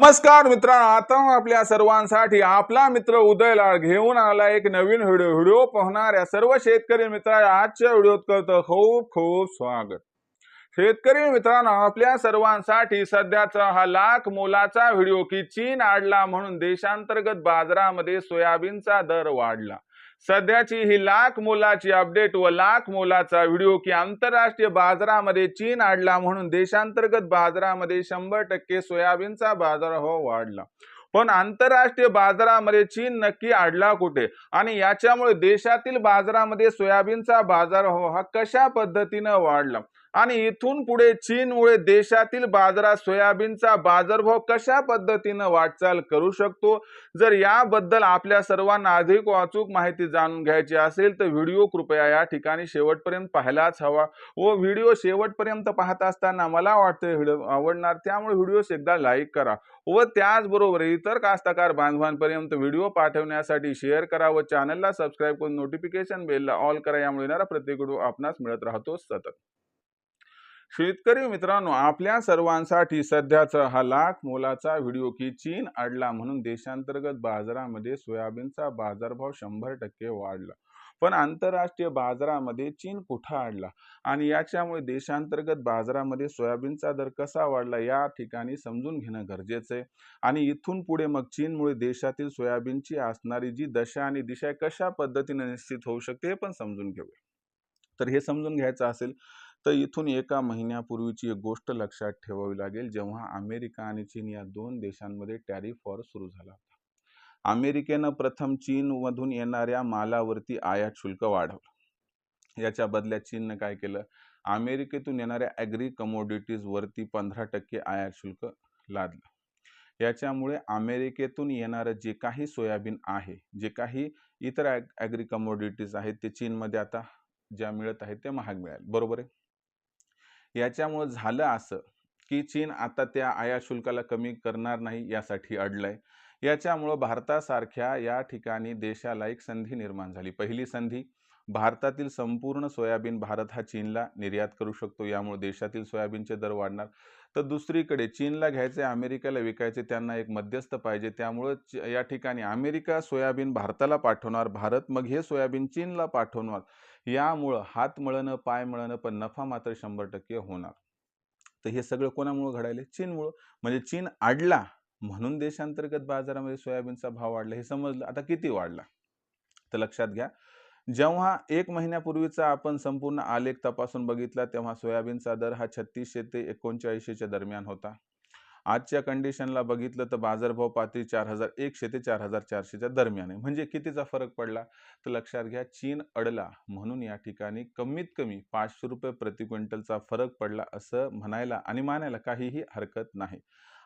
नमस्कार मित्रांनो आता आपल्या सर्वांसाठी आपला मित्र उदयलाल घेऊन आला एक नवीन व्हिडिओ. व्हिडिओ पाहणाऱ्या सर्व शेतकरी मित्रांना आजच्या व्हिडिओत करतो खूप खूप स्वागत. शेतकरी मित्रांनो आपल्या सर्वांसाठी सध्याचा हा लाख मोलाचा व्हिडिओ की चीन आडला म्हणून देशांतर्गत बाजारामध्ये सोयाबीनचा दर वाढला. सध्याची ही लाख मोलाची अपडेट व लाख मोलाचा व्हिडिओ की आंतरराष्ट्रीय बाजारामध्ये चीन आडला म्हणून देशांतर्गत बाजारामध्ये शंभर टक्के सोयाबीनचा बाजारभाव वाढला. पण आंतरराष्ट्रीय बाजारामध्ये चीन नक्की आडला कुठे? आणि याच्यामुळे देशातील बाजारामध्ये सोयाबीनचा बाजारभाव हा कशा पद्धतीनं वाढला? आणि इथून पुढे चीनमुळे देशातील बाजारात सोयाबीनचा बाजारभाव कशा पद्धतीनं वाटचाल करू शकतो? जर याबद्दल आपल्या सर्वांना अधिक वाचूक माहिती जाणून घ्यायची असेल तर व्हिडिओ कृपया या ठिकाणी शेवटपर्यंत पाहायलाच हवा. व व्हिडिओ शेवटपर्यंत पाहत असताना मला वाटतं व्हिडिओ आवडणार त्यामुळे व्हिडिओस एकदा लाईक करा. व त्याचबरोबर इतर कास्तकार बांधवांपर्यंत व्हिडिओ पाठवण्यासाठी शेअर करा व चॅनलला सबस्क्राईब करून नोटिफिकेशन बेलला ऑल करा यामुळे येणारा प्रत्येक व्हिडिओ आपणास मिळत राहतो सतत. शेतकरी मित्रांनो आपल्या सर्वांसाठी सध्याचा हा लाख मोलाचा व्हिडिओ की चीन अडला म्हणून देशांतर्गत बाजारामध्ये सोयाबीनचा बाजारभाव शंभर टक्के वाढला. पण आंतरराष्ट्रीय बाजारामध्ये चीन कुठं आडला आणि याच्यामुळे देशांतर्गत बाजारामध्ये सोयाबीनचा दर कसा वाढला या ठिकाणी समजून घेणं गरजेचं आहे. आणि इथून पुढे मग चीनमुळे देशातील सोयाबीनची असणारी जी दशा आणि दिशा कशा पद्धतीने निश्चित होऊ शकते हे पण समजून घेऊया. तर हे समजून घ्यायचं असेल तर इथून एका महिन्यापूर्वीची एक गोष्ट लक्षात ठेवावी लागेल. जेव्हा अमेरिका आणि चीन या दोन देशांमध्ये टॅरिफ वॉर सुरू झाला होता. अमेरिकेनं प्रथम चीनमधून येणाऱ्या मालावरती आयात शुल्क वाढवलं. याच्या बदल्यात चीननं काय केलं? अमेरिकेतून येणाऱ्या ॲग्री कमोडिटीजवरती पंधरा टक्के आयात शुल्क लादलं. याच्यामुळे अमेरिकेतून येणारं जे काही सोयाबीन आहे जे काही इतर ॲग्री कमोडिटीज आहेत ते चीनमध्ये आता ज्या मिळत आहेत ते महाग मिळाले. बरोबर आहे? याच्यामुळं झालं असं की चीन आता त्या आयात शुल्काला कमी करणार नाही यासाठी अडलंय. याच्यामुळं भारतासारख्या या ठिकाणी देशाला एक संधी निर्माण झाली. पहिली संधी भारतातील संपूर्ण सोयाबीन भारत हा चीनला निर्यात करू शकतो. यामुळे देशातील सोयाबीनचे दर वाढणार. तर दुसरीकडे चीनला घ्यायचे अमेरिकेला विकायचे त्यांना एक मध्यस्थ पाहिजे. त्यामुळं या ठिकाणी अमेरिका सोयाबीन भारताला पाठवणार भारत मग हे सोयाबीन चीनला पाठवणार. यामुळं हात मळणं पाय मळणं पण नफा मात्र शंभर टक्के होणार. तर हे सगळं कोणामुळं घडायले? चीनमुळं. म्हणजे चीन आडला म्हणून देशांतर्गत बाजारामध्ये सोयाबीनचा भाव वाढला हे समजलं. आता किती वाढला? तर लक्षात घ्या. जेव्हा एक महिन्यापूर्वीचा आपण संपूर्ण आलेख तपासून बघितला तेव्हा सोयाबीनचा दर हा छत्तीसशे ते एकोणचाळीसशेच्या दरम्यान होता. आजच्या कंडिशनला बघितलं तर बाजारभाव पातळी चार हजार एकशे ते चार हजार चारशेच्या दरम्यान आहे. म्हणजे कितीचा फरक पडला? तर लक्षात घ्या चीन अडला. म्हणून या ठिकाणी कमीत कमी पाचशे रुपये प्रति क्विंटलचा फरक पडला असं म्हणायला आणि मानायला काहीही हरकत नाही.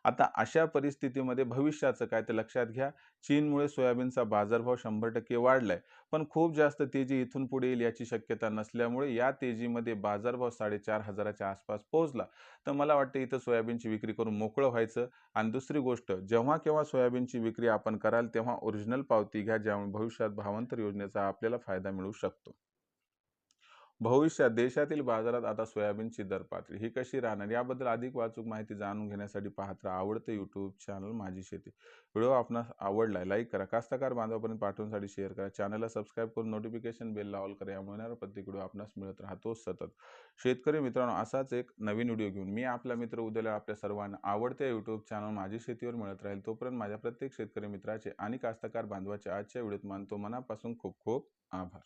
आता अशा परिस्थितीमध्ये भविष्याचं काय ते लक्षात घ्या. चीनमुळे सोयाबीनचा बाजारभाव शंभर टक्के वाढलाय. पण खूप जास्त तेजी इथून पुढे येईल याची शक्यता नसल्यामुळे या तेजीमध्ये बाजारभाव साडेचार हजाराच्या आसपास पोहोचला. तर मला वाटतं इथं सोयाबीनची विक्री करून मोकळं व्हायचं. आणि दुसरी गोष्ट जेव्हा केव्हा सोयाबीनची विक्री आपण कराल तेव्हा ओरिजिनल पावती घ्या ज्यामुळे भविष्यात भावांतर योजनेचा आपल्याला फायदा मिळू शकतो. भविष्यात देशातील बाजारात आता सोयाबीनची दर पातळी ही कशी राहणार? याबद्दल अधिक वाचूक माहिती जाणून घेण्यासाठी पाहत राहा आवडते यूट्यूब चॅनल माझी शेती. व्हिडिओ आपणास आवडलाय लाईक करा. कास्तकार बांधवापर्यंत पाठवण्यासाठी शेअर करा. चॅनलला सबस्क्राईब करून नोटिफिकेशन बेल लावल करा. यामुळे येणारा प्रत्येक व्हिडिओ आपणास मिळत राहतो सतत. शेतकरी मित्रांनो असाच एक नवीन व्हिडिओ घेऊन मी आपला मित्र उद्याला आपल्या सर्वांना आवडत्या यूट्यूब चॅनल माझी शेतीवर मिळत राहील तोपर्यंत माझ्या प्रत्येक शेतकरी मित्राचे आणि कास्तकार बांधवाचे आजच्या व्हिडिओत मानतो. मनापासून खूप खूप आभार.